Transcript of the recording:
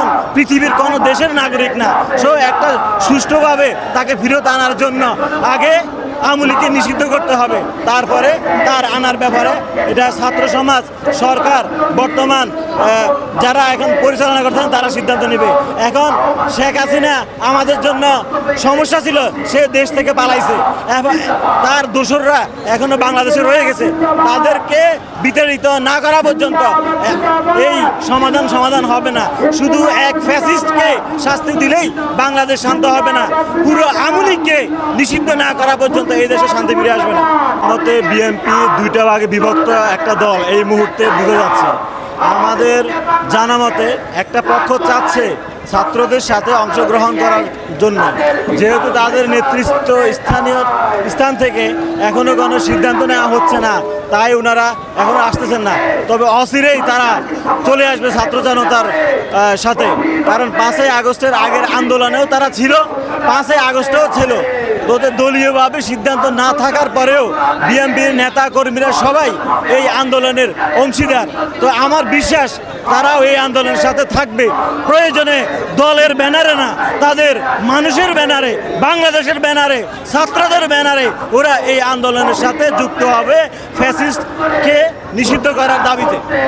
এখন পৃথিবীর কোনো দেশের নাগরিক না। সো একটা সুষ্ঠুভাবে তাকে ফেরত আনার জন্য আগে আমলিকে নিষিদ্ধ করতে হবে। তারপরে তার আনার ব্যাপারে এটা ছাত্র সমাজ, সরকার, বর্তমান যারা এখন পরিচালনা করছেন, তারা সিদ্ধান্ত নেবে। এখন শেখ হাসিনা আমাদের জন্য সমস্যা ছিল, সে দেশ থেকে পালাইছে। তার দোসররা এখনও বাংলাদেশে রয়ে গেছে। তাদেরকে বিতাড়িত না করা পর্যন্ত এই সমাধান সমাধান হবে না। শুধু এক ফ্যাসিস্টকে শাস্তি দিলেই বাংলাদেশ শান্ত হবে না। পুরো আমলিককে নিষিদ্ধ না করা পর্যন্ত এই দেশে শান্তি ফিরে আসবে না। মতে বিএনপি দুইটা ভাগে বিভক্ত একটা দল, এই মুহূর্তে বুঝে যাচ্ছে। আমাদের জানা মতে একটা পক্ষ চাচ্ছে ছাত্রদের সাথে অংশগ্রহণ করার জন্য। যেহেতু তাদের নেতৃত্ব স্থানীয় স্থান থেকে এখনও কোনো সিদ্ধান্ত নেওয়া হচ্ছে না, তাই ওনারা এখন আসতেছেন না। তবে অচিরেই তারা চলে আসবে ছাত্র জনতার সাথে। কারণ পাঁচই আগস্টের আগের আন্দোলনেও তারা ছিল, পাঁচই আগস্টেও ছিল। তোদের দলীয়ভাবে সিদ্ধান্ত না থাকার পরেও বিএনপির নেতা কর্মীরা সবাই এই আন্দোলনের অংশীদার। তো আমার বিশ্বাস তারাও এই আন্দোলনের সাথে থাকবে। প্রয়োজনে দলের ব্যানারে না, তাদের মানুষের ব্যানারে, বাংলাদেশের ব্যানারে, ছাত্রদের ব্যানারে ওরা এই আন্দোলনের সাথে যুক্ত হবে ফ্যাসিস্টকে নিষিদ্ধ করার দাবিতে।